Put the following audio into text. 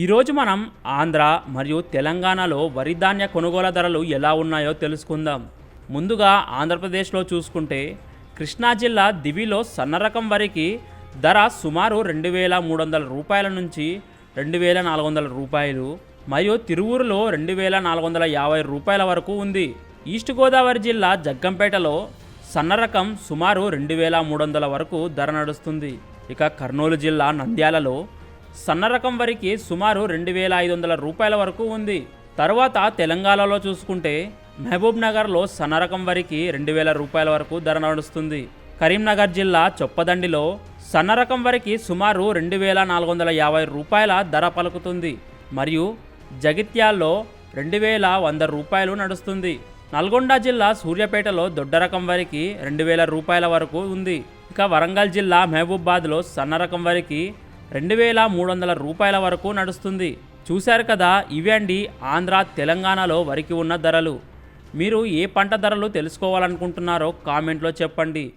ఈరోజు మనం ఆంధ్ర మరియు తెలంగాణలో వరి ధాన్య కొనుగోలు ధరలు ఎలా ఉన్నాయో తెలుసుకుందాం. ముందుగా ఆంధ్రప్రదేశ్లో చూసుకుంటే కృష్ణా జిల్లా దివిలో సన్న రకం వరికి ధర సుమారు రెండు వేల మూడు వందల రూపాయల నుంచి రెండు వేల నాలుగు వందల రూపాయలు మరియు తిరువూరులో రెండు వేల నాలుగు వందల యాభై రూపాయల వరకు ఉంది. ఈస్ట్ గోదావరి జిల్లా జగ్గంపేటలో సన్న రకం సుమారు రెండు వేల మూడు వందల వరకు ధర నడుస్తుంది. ఇక కర్నూలు జిల్లా నంద్యాలలో సన్న రకం వరికి సుమారు రెండు వేల ఐదు వందల రూపాయల వరకు ఉంది. తర్వాత తెలంగాణలో చూసుకుంటే మహబూబ్ నగర్లో సన్న రకం వరికి రెండు వేల రూపాయల వరకు ధర నడుస్తుంది. కరీంనగర్ జిల్లా చొప్పదండిలో సన్న రకం వరికి సుమారు రెండు వేల నాలుగు వందల యాభై రూపాయల ధర పలుకుతుంది. మరియు జగిత్యాల్లో రెండు వేల వంద రూపాయలు నడుస్తుంది. నల్గొండ జిల్లా సూర్యాపేటలో దొడ్డ రకం వరికి రెండు వేల రూపాయల వరకు ఉంది. ఇక వరంగల్ జిల్లా మహబూబాద్లో సన్న రకం వరికి రెండు వేల మూడు వందల రూపాయల వరకు నడుస్తుంది. చూశారు కదా ఇవే అండి ఆంధ్ర తెలంగాణలో వరికి ఉన్న ధరలు. మీరు ఏ పంట ధరలు తెలుసుకోవాలనుకుంటున్నారో కామెంట్లో చెప్పండి.